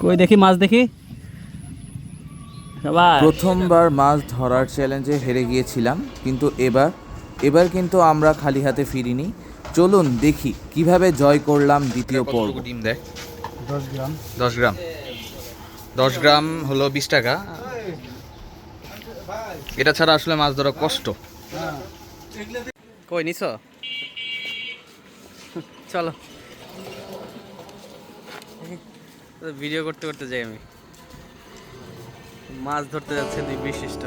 কই দেখি মাছ দেখি? প্রথমবার মাছ ধরার চ্যালেঞ্জে হেরে গিয়েছিলাম কিন্তু এবার এবার কিন্তু আমরা খালি হাতে ফিরিনি। চলুন দেখি কীভাবে জয় করলাম দ্বিতীয় পর্ব। ডিম দেয়? দশ গ্রাম। দশ গ্রাম। দশ গ্রাম হলো বিশ টাকা। এটা ছাড়া আসলে মাছ ধরা কষ্ট। কই নিছ? চলো। ভিডিও করতে করতে যাই আমি। মাছ ধরতে যাচ্ছে দুই বিশিষ্ট।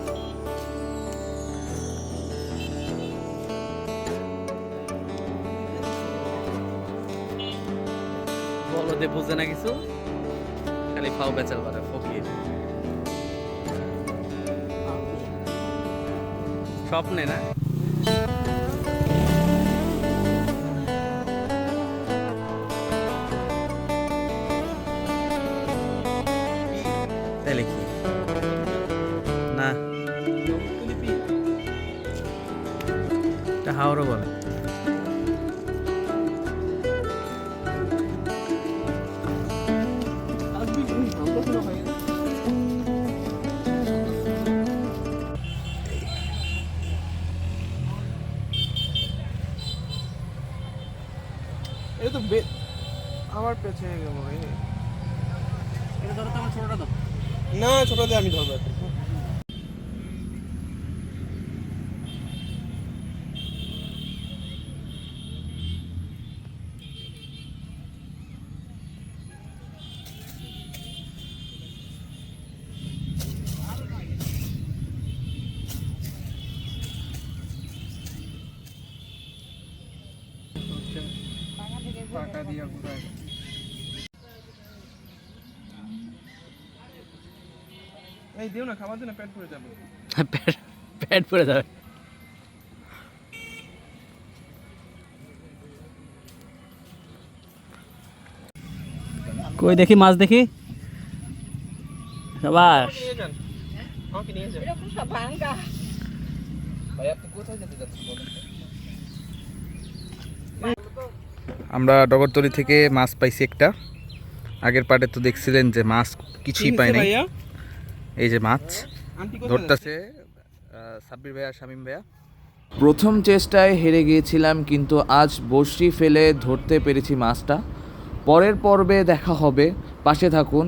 বুঝে না কিছু? খালি ফাও বেচাল পারে ফকির। স্বপ্নে না? কি? না। এটা হাওড়ও বলে। এটা আমার পেছনে গেল এটা ধরো তো আমার ছোটটা তো না ছোটতে আমি ধরবো। পাকা দিয়া ঘুরায় এই দিও না খাবার দিও না পেট ভরে যাবে। প্যাড প্যাড পরে যাবে। কই দেখি মাছ দেখি? সবাস? আমরা ডগরতলি থেকে মাছ পাইছি একটা। আগের পার্টে তো দেখছিলেন যে মাছ কিছুই পাই নাই? এই যে মাছ ধরতেছে সাব্বির ভাইয়া শামিম ভাইয়া। প্রথম চেষ্টায় হেরে গিয়েছিলাম কিন্তু আজ বসি ফেলে ধরতে পেরেছি মাছটা। পরের পর্বে দেখা হবে। পাশে থাকুন।